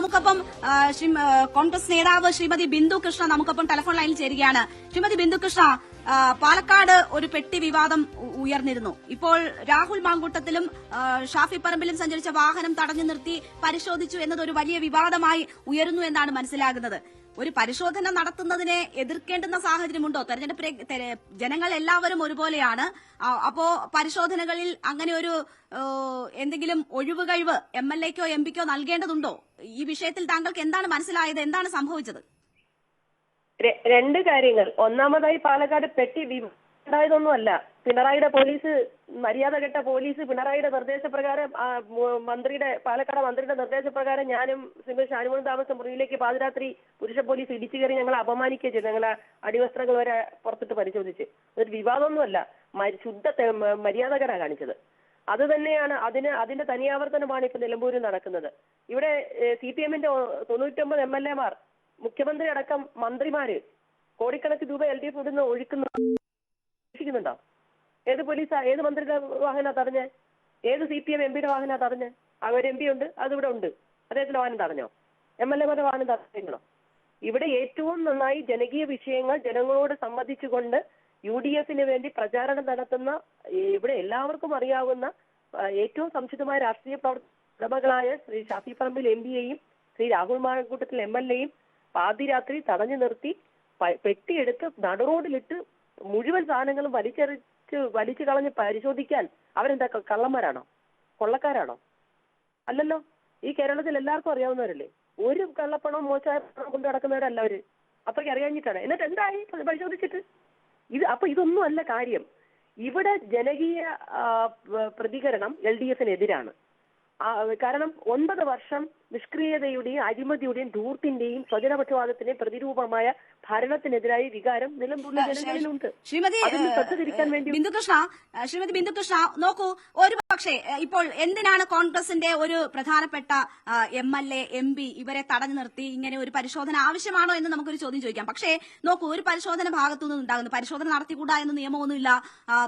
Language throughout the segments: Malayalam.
നമുക്കൊപ്പം കോൺഗ്രസ് നേതാവ് ശ്രീമതി ബിന്ദു കൃഷ്ണ നമുക്കൊപ്പം ടെലിഫോൺ ലൈനിൽ ചേരുകയാണ്. ശ്രീമതി ബിന്ദു കൃഷ്ണ പാലക്കാട് ഒരു പെട്ടി വിവാദം ഉയർന്നിരുന്നു. ഇപ്പോൾ രാഹുൽ മാങ്കൂട്ടത്തിലും ഷാഫി പറമ്പിലും സഞ്ചരിച്ച വാഹനം തടഞ്ഞു നിർത്തി പരിശോധിച്ചു എന്നത് ഒരു വലിയ വിവാദമായി ഉയരുന്നു എന്നാണ് മനസ്സിലാകുന്നത്. ഒരു പരിശോധന നടത്തുന്നതിനെ എതിർക്കേണ്ടുന്ന സാഹചര്യമുണ്ടോ? തെരഞ്ഞെടുപ്പ് ജനങ്ങൾ എല്ലാവരും ഒരുപോലെയാണ്. അപ്പോ പരിശോധനകളിൽ അങ്ങനെ ഒരു എന്തെങ്കിലും ഒഴിവ് കഴിവ് എം എൽ എക്കോ എം പിക്കോ നൽകേണ്ടതുണ്ടോ? ഈ വിഷയത്തിൽ താങ്കൾക്ക് എന്താണ് മനസ്സിലായത്? എന്താണ് സംഭവിച്ചത്? രണ്ട് കാര്യങ്ങൾ. ഒന്നാമതായി പാലക്കാട് പെട്ടി ഉണ്ടായതൊന്നുമല്ല. പിണറായിയുടെ പോലീസ് മര്യാദ കെട്ട പോലീസ് പിണറായിയുടെ നിർദ്ദേശപ്രകാരം മന്ത്രിയുടെ പാലക്കാട് മന്ത്രിയുടെ നിർദ്ദേശപ്രകാരം ഞാനും സിംഗിൾ ഷാനുമോൻ താമസം മുറിയിലേക്ക് പാതിരാത്രി പുരുഷ പോലീസ് ഇടിച്ചു കയറി ഞങ്ങളെ അപമാനിക്കുകയും ചെയ്തു. ഞങ്ങളെ അടിവസ്ത്രങ്ങൾ വരെ പുറത്തിട്ട് പരിശോധിച്ച്. ഒരു വിവാദമൊന്നുമല്ല. ശുദ്ധ മര്യാദകരാ കാണിച്ചത്. അത് തന്നെയാണ് അതിന് അതിന്റെ തനിയാവർത്തനമാണ് ഇപ്പൊ നിലമ്പൂരിൽ നടക്കുന്നത്. ഇവിടെ സി പി എമ്മിന്റെ തൊണ്ണൂറ്റൊമ്പത് എം എൽ എമാർ മുഖ്യമന്ത്രി അടക്കം മന്ത്രിമാര് കോടിക്കണക്കിന് രൂപ എൽ ഡി എഫ് ഇവിടുന്ന് ഒഴിക്കുന്നുണ്ടോ ഏത് പോലീസാ ഏത് മന്ത്രിയുടെ വാഹന തടഞ്ഞേ? ഏത് സി പി എം എം പിയുടെ വാഹന തടഞ്ഞേ? അവർ എം പി ഉണ്ട് അതിവിടെ ഉണ്ട്. അദ്ദേഹത്തിന്റെ വാഹനം തടഞ്ഞോ? എം എൽ എമാരുടെ വാഹനം തടഞ്ഞോ ഇവിടെ ഏറ്റവും നന്നായി ജനകീയ വിഷയങ്ങൾ ജനങ്ങളോട് സംവദിച്ചുകൊണ്ട് യു ഡി എഫിന് വേണ്ടി പ്രചാരണം നടത്തുന്ന ഇവിടെ എല്ലാവർക്കും അറിയാവുന്ന ഏറ്റവും സംശുദ്ധമായ രാഷ്ട്രീയ പ്രവർത്തകകളായ ശ്രീ ഷാഫി പറമ്പിൽ എം പിയെയും ശ്രീ രാഹുൽ മാങ്കൂട്ടത്തിൽ എം എൽ എയും പാതിരാത്രി തടഞ്ഞു നിർത്തി പെട്ടിയെടുത്ത് നടുറോഡിലിട്ട് മുഴുവൻ സാധനങ്ങളും വലിച്ചെറിച്ച് വലിച്ചു കളഞ്ഞ് പരിശോധിക്കാൻ അവരെന്താ കള്ളന്മാരാണോ? കൊള്ളക്കാരാണോ? അല്ലല്ലോ. ഈ കേരളത്തിൽ എല്ലാവർക്കും അറിയാവുന്നവരല്ലേ? ഒരു കള്ളപ്പണവും മോശമായ പണം കൊണ്ട് നടക്കുന്നവരല്ല അവർ. അത്രയ്ക്ക് അറിയാഞ്ഞിട്ടാണ് എന്നിട്ട് എന്തായി പരിശോധിച്ചിട്ട്? ഇത് അപ്പൊ ഇതൊന്നും അല്ല കാര്യം. ഇവിടെ ജനകീയ പ്രതികരണം എൽ ഡി എഫിനെതിരാണ്. കാരണം ഒൻപത് വർഷം നിഷ്ക്രിയതയുടെയും അഴിമതിയുടെയും ധൂർത്തിന്റെയും സ്വജനപക്ഷപാതത്തിന്റെയും പ്രതിരൂപമായ ഭരണത്തിനെതിരായ വികാരം നിലമ്പൂരിലെ ജനങ്ങളിലുണ്ട്. ശ്രീമതി അതിന് ശ്രദ്ധ തിരിക്കാൻ വേണ്ടി ബിന്ദുകൃഷ്ണ ശ്രീമതി ബിന്ദുകൃഷ്ണ നോക്കൂ ഒരു പക്ഷേ ഇപ്പോൾ എന്തിനാണ് കോൺഗ്രസിന്റെ ഒരു പ്രധാനപ്പെട്ട M L A M P ഇവരെ തടഞ്ഞു നിർത്തി ഇങ്ങനെ ഒരു പരിശോധന ആവശ്യമാണോ എന്ന് നമുക്കൊരു ചോദ്യം ചോദിക്കാം. പക്ഷേ നോക്കൂ ഒരു പരിശോധന ഭാഗത്തുനിന്ന് ഉണ്ടാകുന്നു. പരിശോധന നടത്തിക്കൂടാ എന്ന് നിയമമൊന്നുമില്ല.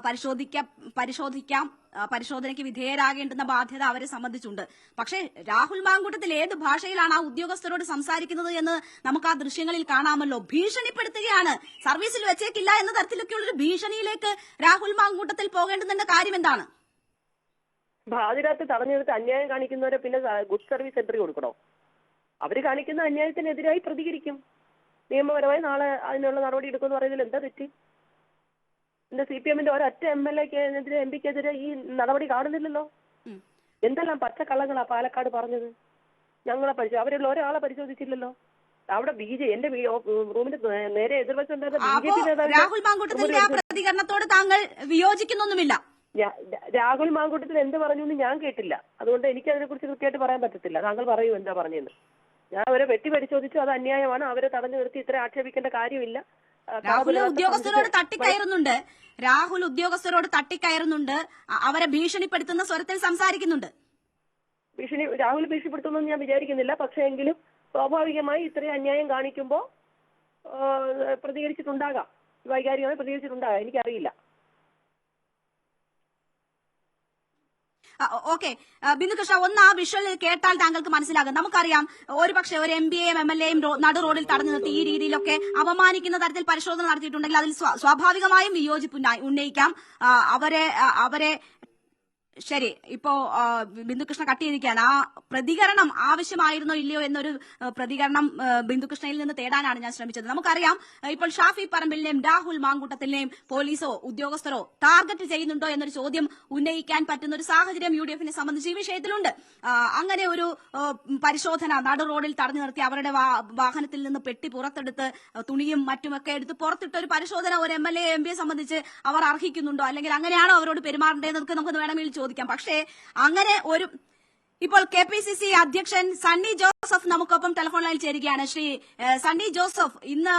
പരിശോധിക്ക പരിശോധിക്കാം. പരിശോധനയ്ക്ക് വിധേയരാകേണ്ടുന്ന ബാധ്യത അവരെ സംബന്ധിച്ചുണ്ട്. പക്ഷേ രാഹുൽ മാങ്കൂട്ടത്തിൽ ഏത് ഭാഷയിലാണ് ആ ഉദ്യോഗസ്ഥരോട് സംസാരിക്കുന്നത് എന്ന് നമുക്ക് ആ ദൃശ്യങ്ങളിൽ കാണാമല്ലോ. ഭീഷണിപ്പെടുത്തുകയാണ്. സർവീസിൽ വെച്ചേക്കില്ല എന്ന തരത്തിലൊക്കെയുള്ളൊരു ഭീഷണിയിലേക്ക് രാഹുൽ മാങ്കൂട്ടത്തിൽ പോകേണ്ടുന്നതിന്റെ കാര്യം എന്താണ്? പാതിരാത്രി തടഞ്ഞെടുത്ത് അന്യായം കാണിക്കുന്നവരെ പിന്നെ ഗുഡ് സർവീസ് എൻട്രി കൊടുക്കണോ? അവർ കാണിക്കുന്ന അന്യായത്തിനെതിരായി പ്രതികരിക്കും. നിയമപരമായി നാളെ അതിനുള്ള നടപടി എടുക്കുമെന്ന് പറയുന്നതിൽ എന്താ തെറ്റ്? എന്റെ സി പി എമ്മിന്റെ ഒരൊറ്റ എം എൽ എക്കെതിരെ എം പിക്കെതിരെ ഈ നടപടി കാണുന്നില്ലല്ലോ. എന്തെല്ലാം പച്ചക്കള്ളങ്ങളാ പാലക്കാട് പറഞ്ഞത്? ഞങ്ങളെ പരിശോ അവരുള്ള ഒരാളെ പരിശോധിച്ചില്ലല്ലോ? അവിടെ ബി ജെ എന്റെ റൂമിന്റെ നേരെ എതിർവശം രാഹുൽ മാങ്കൂട്ടത്തിന്റെ ആ പ്രതികരണത്തോട് താങ്കൾ വിയോജിക്കുന്നൊന്നുമില്ല. രാഹുൽ മാങ്കൂട്ടത്തിൽ എന്ത് പറഞ്ഞു എന്ന് ഞാൻ കേട്ടില്ല. അതുകൊണ്ട് എനിക്ക് അതിനെ കുറിച്ച് കൃത്യമായിട്ട് പറയാൻ പറ്റത്തില്ല. താങ്കൾ പറയൂ എന്താ പറഞ്ഞെന്ന്. ഞാൻ അവരെ വെട്ടി പരിശോധിച്ചു. അത് അന്യായമാണ്. അവരെ തടഞ്ഞു നിർത്തി ഇത്ര ആക്ഷേപിക്കേണ്ട കാര്യമില്ല. രാഹുൽ ഉദ്യോഗസ്ഥരോട് തട്ടിക്കയറുന്നുണ്ട്. രാഹുൽ ഉദ്യോഗസ്ഥരോട് തട്ടിക്കയറുന്നുണ്ട്. അവരെ ഭീഷണിപ്പെടുത്തുന്ന സ്വരത്തിൽ സംസാരിക്കുന്നുണ്ട്. ഭീഷണി രാഹുൽ ഭീഷണിപ്പെടുത്തുന്നു ഞാൻ വിചാരിക്കുന്നില്ല. പക്ഷേ എങ്കിലും സ്വാഭാവികമായി ഇത്രയും അന്യായം കാണിക്കുമ്പോൾ പ്രതികരിച്ചിട്ടുണ്ടാകാം. വൈകാരികമായി പ്രതികരിച്ചിട്ടുണ്ടാകാം. എനിക്കറിയില്ല. ഓക്കെ. ബിന്ദുകൃഷ്ണ ഒന്ന് ആ വിഷ്വൽ കേട്ടാൽ താങ്കൾക്ക് മനസ്സിലാകും. നമുക്കറിയാം ഒരുപക്ഷെ ഒരു എം പി എയും എം എൽ എയും നടു റോഡിൽ തടഞ്ഞു നിർത്തി ഈ രീതിയിലൊക്കെ അപമാനിക്കുന്ന തരത്തിൽ പരിശോധന നടത്തിയിട്ടുണ്ടെങ്കിൽ അതിൽ സ്വാഭാവികമായും വിയോജിപ്പ് ഉന്ന- ഉന്നയിക്കാം അവരെ അവരെ ശരി ഇപ്പോ ബിന്ദുകൃഷ്ണ കട്ട് ചെയ്തിരിക്കുകയാണ്. ആ പ്രതികരണം ആവശ്യമായിരുന്നോ ഇല്ലയോ എന്നൊരു പ്രതികരണം ബിന്ദുകൃഷ്ണയിൽ നിന്ന് തേടാനാണ് ഞാൻ ശ്രമിച്ചത്. നമുക്കറിയാം ഇപ്പോൾ ഷാഫി പറമ്പിലിനെയും രാഹുൽ മാങ്കൂട്ടത്തിനെയും പോലീസോ ഉദ്യോഗസ്ഥരോ ടാർഗറ്റ് ചെയ്യുന്നുണ്ടോ എന്നൊരു ചോദ്യം ഉന്നയിക്കാൻ പറ്റുന്ന ഒരു സാഹചര്യം യു ഡി എഫിനെ സംബന്ധിച്ച് ഈ വിഷയത്തിലുണ്ട്. അങ്ങനെ ഒരു പരിശോധന നടു റോഡിൽ തടഞ്ഞു നിർത്തി അവരുടെ വാഹനത്തിൽ നിന്ന് പെട്ടി പുറത്തെടുത്ത് തുണിയും മറ്റുമൊക്കെ എടുത്ത് പുറത്തിട്ട ഒരു പരിശോധന ഒരു എം എൽ എ എം പിയെ സംബന്ധിച്ച് അവർ അർഹിക്കുന്നുണ്ടോ? അല്ലെങ്കിൽ അങ്ങനെയാണോ അവരോട് പെരുമാറേണ്ടതെന്നൊക്കെ നമുക്ക് വേണമെങ്കിൽ ചോദിക്കാം. പക്ഷേ അങ്ങനെ ഒരു ഇപ്പോൾ കെ പി സി സി അധ്യക്ഷൻ സണ്ണി ജോസഫ് നമുക്കൊപ്പം ടെലിഫോൺ ലൈനിൽ ചേരുകയാണ്. ശ്രീ സണ്ണി ജോസഫ് ഇന്ന്